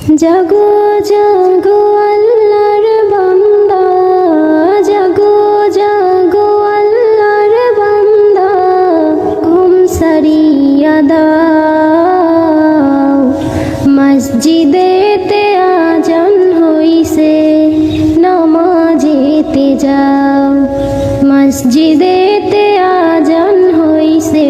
জাগো জাগো আল্লাহর বান্দা, জাগো জাগো আল্লাহর বান্দা, ঘুম সারিয়া দাও। মসজিদেতে আজান হইছে, নামাজেতে যাও। মসজিদেতে আজান হইছে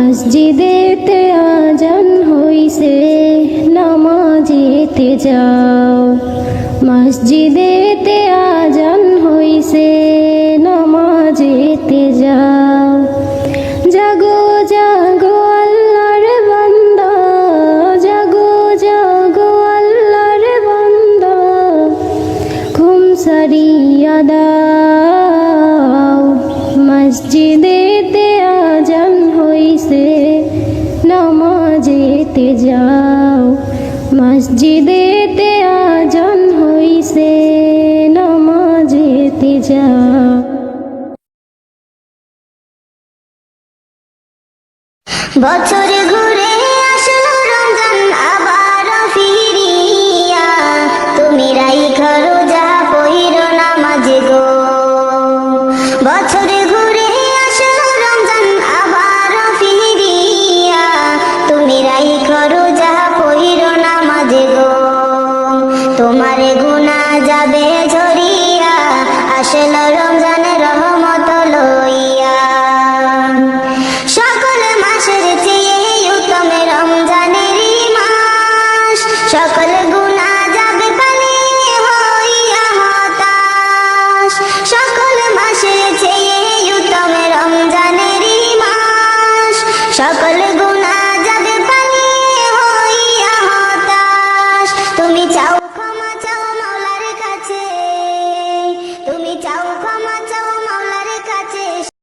মসজিদেতে আজান হইছে, নামাজেতে যাও। মসজিদেতে আজান হইছে, নামাজেতে যাও। জাগো জাগো আল্লাহর বান্দা, জাগো জাগো আল্লাহর বান্দা। ঘুম সারিয়া দাও। মসজিদেতে আজান হইছে নামাজেতে যাও। মসজিদেতে আজান হইছে নামাজেতে যাও। বছর ঘুরে সকল